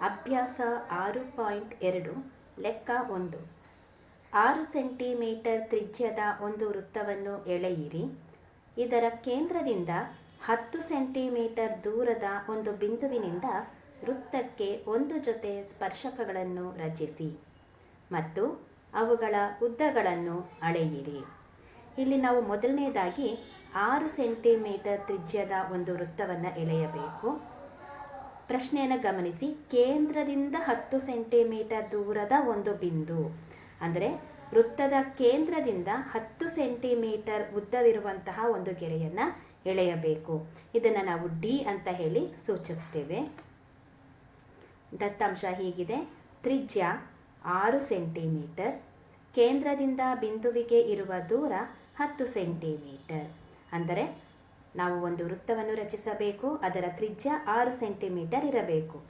ಅಭ್ಯಾಸ ಆರು ಪಾಯಿಂಟ್ ಎರಡು, ಲೆಕ್ಕ ಒಂದು. ಆರು ಸೆಂಟಿಮೀಟರ್ ತ್ರಿಜ್ಯದ ಒಂದು ವೃತ್ತವನ್ನು ಎಳೆಯಿರಿ. ಇದರ ಕೇಂದ್ರದಿಂದ ಹತ್ತು ಸೆಂಟಿಮೀಟರ್ ದೂರದ ಒಂದು ಬಿಂದುವಿನಿಂದ ವೃತ್ತಕ್ಕೆ ಒಂದು ಜೊತೆ ಸ್ಪರ್ಶಕಗಳನ್ನು ರಚಿಸಿ ಮತ್ತು ಅವುಗಳ ಉದ್ದಗಳನ್ನು ಅಳೆಯಿರಿ. ಇಲ್ಲಿ ನಾವು ಮೊದಲನೇದಾಗಿ ಆರು ಸೆಂಟಿಮೀಟರ್ ತ್ರಿಜ್ಯದ ಒಂದು ವೃತ್ತವನ್ನು ಎಳೆಯಬೇಕು. ಪ್ರಶ್ನೆಯನ್ನು ಗಮನಿಸಿ. ಕೇಂದ್ರದಿಂದ ಹತ್ತು ಸೆಂಟಿಮೀಟರ್ ದೂರದ ಒಂದು ಬಿಂದು. ಅಂದರೆ ವೃತ್ತದ ಕೇಂದ್ರದಿಂದ ಹತ್ತು ಸೆಂಟಿಮೀಟರ್ ಉದ್ದವಿರುವಂತಹ ಒಂದು ಗೆರೆಯನ್ನು ಎಳೆಯಬೇಕು. ಇದನ್ನು ನಾವು ಡಿ ಅಂತ ಹೇಳಿ ಸೂಚಿಸ್ತೇವೆ. ದತ್ತಾಂಶ ಹೀಗಿದೆ. ತ್ರಿಜ್ಯ ಆರು ಸೆಂಟಿಮೀಟರ್. ಕೇಂದ್ರದಿಂದ ಬಿಂದುವಿಗೆ ಇರುವ ದೂರ ಹತ್ತು ಸೆಂಟಿಮೀಟರ್. ಅಂದರೆ ನಾವು ಒಂದು ವೃತ್ತವನ್ನು ರಚಿಸಬೇಕು, ಅದರ ತ್ರಿಜ್ಯ ಆರು ಸೆಂಟಿಮೀಟರ್ ಇರಬೇಕು.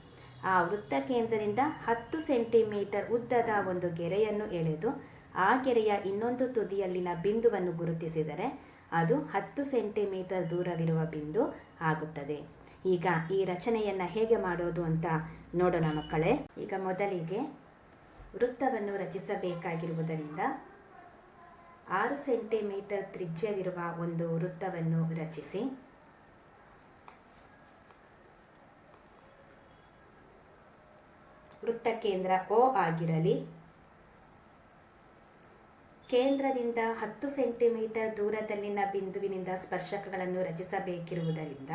ಆ ವೃತ್ತ ಕೇಂದ್ರದಿಂದ ಹತ್ತು ಸೆಂಟಿಮೀಟರ್ ಉದ್ದದ ಒಂದು ಗೆರೆಯನ್ನು ಎಳೆದು, ಆ ಗೆರೆಯ ಇನ್ನೊಂದು ತುದಿಯಲ್ಲಿನ ಬಿಂದುವನ್ನು ಗುರುತಿಸಿದರೆ ಅದು ಹತ್ತು ಸೆಂಟಿಮೀಟರ್ ದೂರವಿರುವ ಬಿಂದು ಆಗುತ್ತದೆ. ಈಗ ಈ ರಚನೆಯನ್ನು ಹೇಗೆ ಮಾಡೋದು ಅಂತ ನೋಡೋಣ ಮಕ್ಕಳೇ. ಈಗ ಮೊದಲಿಗೆ ವೃತ್ತವನ್ನು ರಚಿಸಬೇಕಾಗಿರುವುದರಿಂದ ಆರು ಸೆಂಟಿಮೀಟರ್ ತ್ರಿಜ್ಯವಿರುವ ಒಂದು ವೃತ್ತವನ್ನು ರಚಿಸಿ. ವೃತ್ತ ಕೇಂದ್ರ ಓ ಆಗಿರಲಿ. ಕೇಂದ್ರದಿಂದ ಹತ್ತು ಸೆಂಟಿಮೀಟರ್ ದೂರದಲ್ಲಿನ ಬಿಂದುವಿನಿಂದ ಸ್ಪರ್ಶಕಗಳನ್ನು ರಚಿಸಬೇಕಿರುವುದರಿಂದ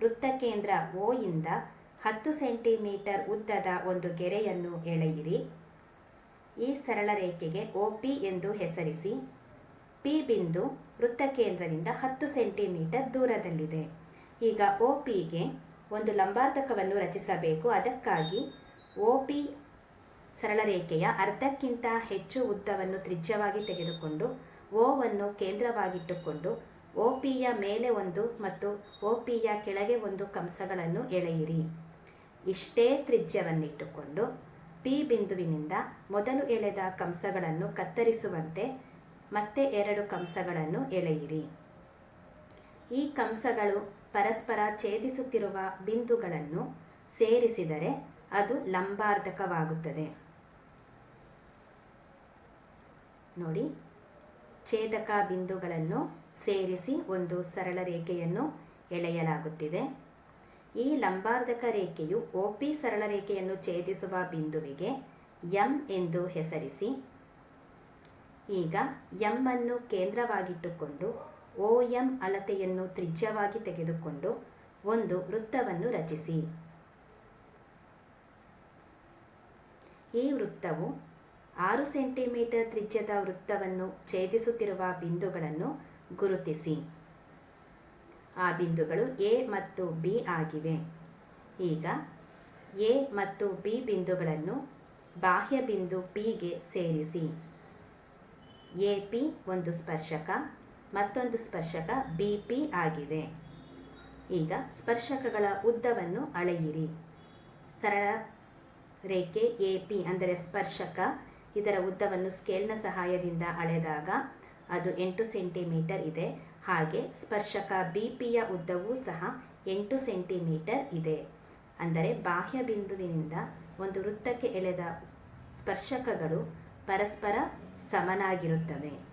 ವೃತ್ತ ಕೇಂದ್ರ ಓ ಇಂದ ಹತ್ತು ಸೆಂಟಿಮೀಟರ್ ಉದ್ದದ ಒಂದು ಗೆರೆಯನ್ನು ಎಳೆಯಿರಿ. ಈ ಸರಳ ರೇಖೆಗೆ ಒ ಪಿ ಎಂದು ಹೆಸರಿಸಿ ಪಿ ಬಿಂದು ವೃತ್ತ ಕೇಂದ್ರದಿಂದ ಹತ್ತು ಸೆಂಟಿಮೀಟರ್ ದೂರದಲ್ಲಿದೆ. ಈಗ ಒ ಪಿಗೆ ಒಂದು ಲಂಬಾರ್ಧಕವನ್ನು ರಚಿಸಬೇಕು. ಅದಕ್ಕಾಗಿ ಒ ಪಿ ಸರಳ ರೇಖೆಯ ಅರ್ಧಕ್ಕಿಂತ ಹೆಚ್ಚು ಉದ್ದವನ್ನು ತ್ರಿಜ್ಯವಾಗಿ ತೆಗೆದುಕೊಂಡು ಓವನ್ನು ಕೇಂದ್ರವಾಗಿಟ್ಟುಕೊಂಡು ಒ ಪಿಯ ಮೇಲೆ ಒಂದು ಮತ್ತು ಒ ಪಿಯ ಕೆಳಗೆ ಒಂದು ಕಂಸಗಳನ್ನು ಎಳೆಯಿರಿ. ಇಷ್ಟೇ ತ್ರಿಜ್ಯವನ್ನಿಟ್ಟುಕೊಂಡು ಪಿ ಬಿಂದುವಿನಿಂದ ಮೊದಲು ಎಳೆದ ಕಂಸಗಳನ್ನು ಕತ್ತರಿಸುವಂತೆ ಮತ್ತೆ ಎರಡು ಕಂಸಗಳನ್ನು ಎಳೆಯಿರಿ. ಈ ಕಂಸಗಳು ಪರಸ್ಪರ ಛೇದಿಸುತ್ತಿರುವ ಬಿಂದುಗಳನ್ನು ಸೇರಿಸಿದರೆ ಅದು ಲಂಬಾರ್ಧಕವಾಗುತ್ತದೆ. ನೋಡಿ, ಛೇದಕ ಬಿಂದುಗಳನ್ನು ಸೇರಿಸಿ ಒಂದು ಸರಳ ರೇಖೆಯನ್ನು ಎಳೆಯಲಾಗುತ್ತಿದೆ. ಈ ಲಂಬಾರ್ಧಕ ರೇಖೆಯು ಒ ಪಿ ಸರಳ ರೇಖೆಯನ್ನು ಛೇದಿಸುವ ಬಿಂದುವಿಗೆ ಎಂ ಎಂದು ಹೆಸರಿಸಿ, ಈಗ ಎಂ ಅನ್ನು ಕೇಂದ್ರವಾಗಿಟ್ಟುಕೊಂಡು ಓ ಎಂ ಅಳತೆಯನ್ನು ತ್ರಿಜ್ಯವಾಗಿ ತೆಗೆದುಕೊಂಡು ಒಂದು ವೃತ್ತವನ್ನು ರಚಿಸಿ. ಈ ವೃತ್ತವು ಆರು ಸೆಂಟಿಮೀಟರ್ ತ್ರಿಜ್ಯದ ವೃತ್ತವನ್ನು ಛೇದಿಸುತ್ತಿರುವ ಬಿಂದುಗಳನ್ನು ಗುರುತಿಸಿ. ಆ ಬಿಂದುಗಳು ಎ ಮತ್ತು ಬಿ ಆಗಿವೆ. ಈಗ ಎ ಮತ್ತು ಬಿ ಬಿಂದುಗಳನ್ನು ಬಾಹ್ಯ ಬಿಂದು ಪಿಗೆ ಸೇರಿಸಿ. ಎ ಪಿ ಒಂದು ಸ್ಪರ್ಶಕ, ಮತ್ತೊಂದು ಸ್ಪರ್ಶಕ ಬಿ ಪಿ ಆಗಿದೆ. ಈಗ ಸ್ಪರ್ಶಕಗಳ ಉದ್ದವನ್ನು ಅಳೆಯಿರಿ. ಸರಳ ರೇಖೆ ಎ ಪಿ ಅಂದರೆ ಸ್ಪರ್ಶಕ, ಇದರ ಉದ್ದವನ್ನು ಸ್ಕೇಲ್ನ ಸಹಾಯದಿಂದ ಅಳೆದಾಗ ಅದು ಎಂಟು ಸೆಂಟಿಮೀಟರ್ ಇದೆ. ಹಾಗೆ ಸ್ಪರ್ಶಕ ಬಿ ಪಿಯ ಉದ್ದವೂ ಸಹ ಎಂಟು ಸೆಂಟಿಮೀಟರ್ ಇದೆ. ಅಂದರೆ ಬಾಹ್ಯ ಬಿಂದುವಿನಿಂದ ಒಂದು ವೃತ್ತಕ್ಕೆ ಎಳೆದ ಸ್ಪರ್ಶಕಗಳು ಪರಸ್ಪರ ಸಮನಾಗಿರುತ್ತವೆ.